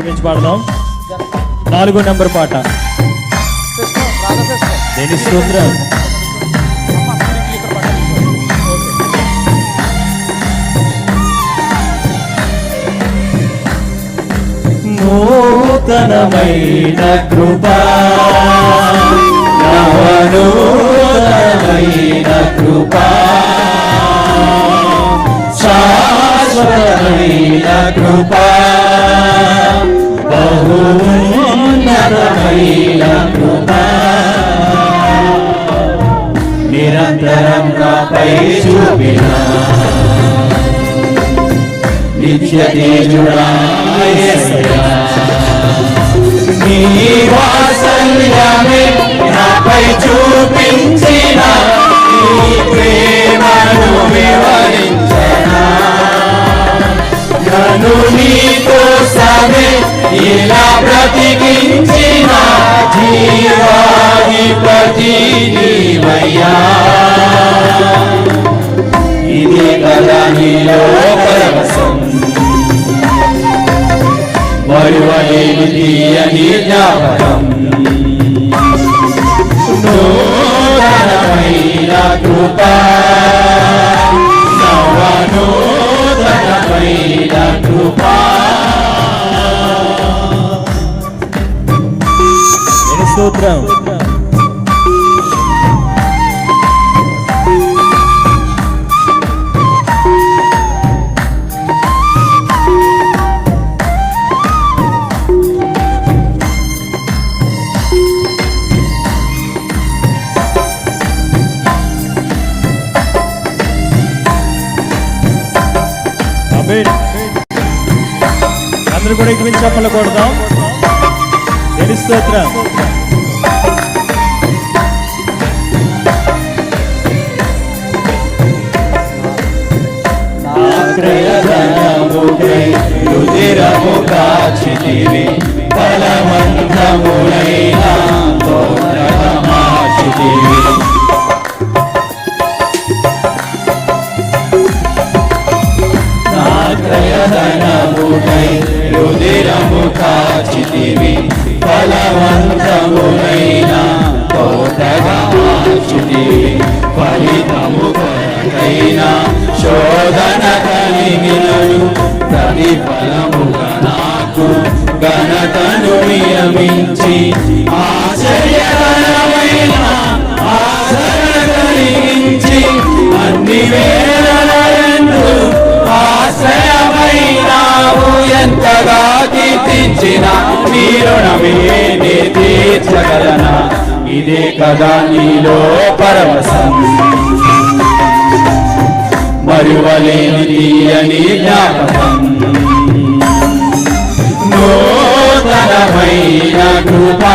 గురించి పాడదాం. నాలుగో నెంబర్ పాట. సిస్టమ్ దేని స్తోత్రం? నూతనమైన కృపా నవనూతనమైన కృపా శాశ్వతమైన కృపా. నిరంతరం నాపై చూపినా. నిత్య తేజుడా నీ నాపై చూపించిన. నీ ప్రేమను వివరించనా. నన్ను నీ ఇలా ప్రతి కదా మరువలేని తీయని జ్ఞాపకం. నూతనమైన నవనూతనమైన స్తోత్రం. అందరూ కూడా ఎక్కువ చెప్పలు కొడదాం. దేని స్తోత్రం? ఆశ్రయధనముకై రుధిరము కాచితివి బలవంతములైన మార్చితివి ఫలవంతమునైన తోటగా తోటగాచితివి ఫలితము కొరకైన శోధన కలిగినను ప్రతిఫలముగా నాకు ఘనతను నియమించి ఎంతగా కీర్తించిన నీ రుణమే నే తీర్చగలనా? ఇదే కదా నీలో పరవశం మరువలేని తీయని జ్ఞాపకం. నూతనమైన కృపా